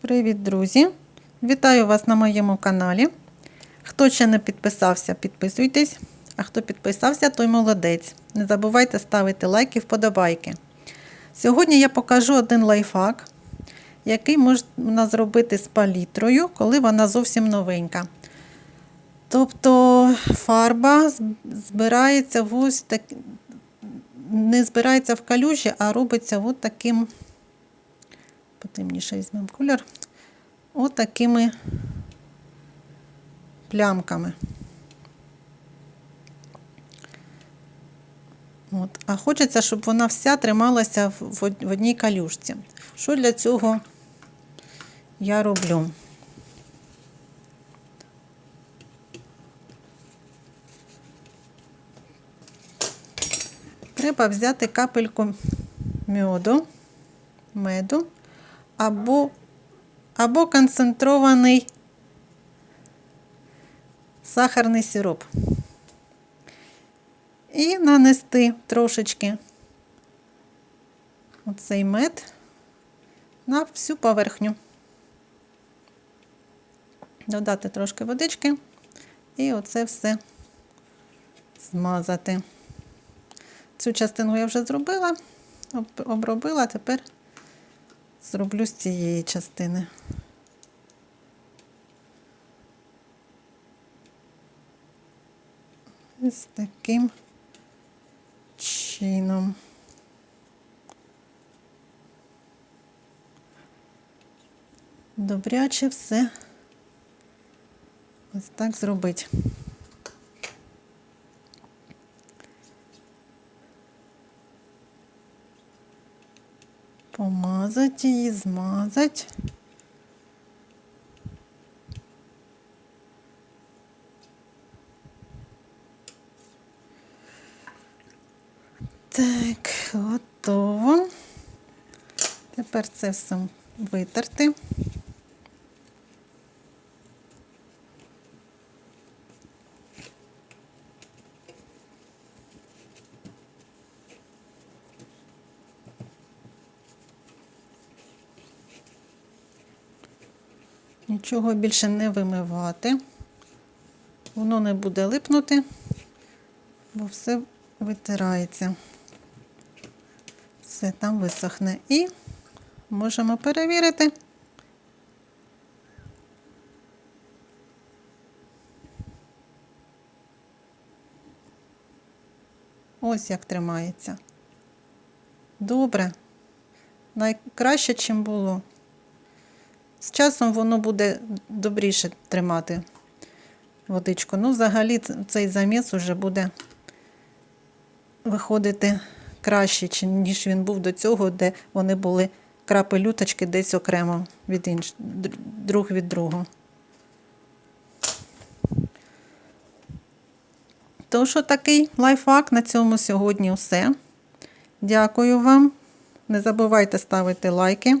Привіт, друзі! Вітаю вас на моєму каналі. Хто ще не підписався, підписуйтесь. А хто підписався, той молодець. Не забувайте ставити лайки, вподобайки. Сьогодні я покажу один лайфхак, який можна зробити з палітрою, коли вона зовсім новенька. Тобто фарба збирається в ось так, не збирається в калюжі, а робиться от таким, потемніше візьмемо кольор, от такими плямками. От. А хочеться, щоб вона вся трималася в, в од- в одній калюжці. Що для цього я роблю? Треба взяти капельку мьоду, меду або, або концентрований сахарний сироп. І нанести трошечки оцей мед на всю поверхню. Додати трошки водички і оце все змазати. Цю частину я вже зробила, об- обробила, тепер зроблю з цієї частини. Ось таким чином. Добряче все ось так зробити. Помазать її, змазати. Так, готово. Тепер це все витерти. Нічого більше не вимивати. Воно не буде липнути, бо все витирається. Все там висохне. І можемо перевірити. Ось як тримається. Добре. Найкраще, чим було. З часом воно буде добріше тримати водичку. Ну, взагалі, цей заміс вже буде виходити краще, ніж він був до цього, де вони були крапелюточки десь окремо від інш... друг від другого. Тож, такий лайфхак на цьому сьогодні все. Дякую вам. Не забувайте ставити лайки.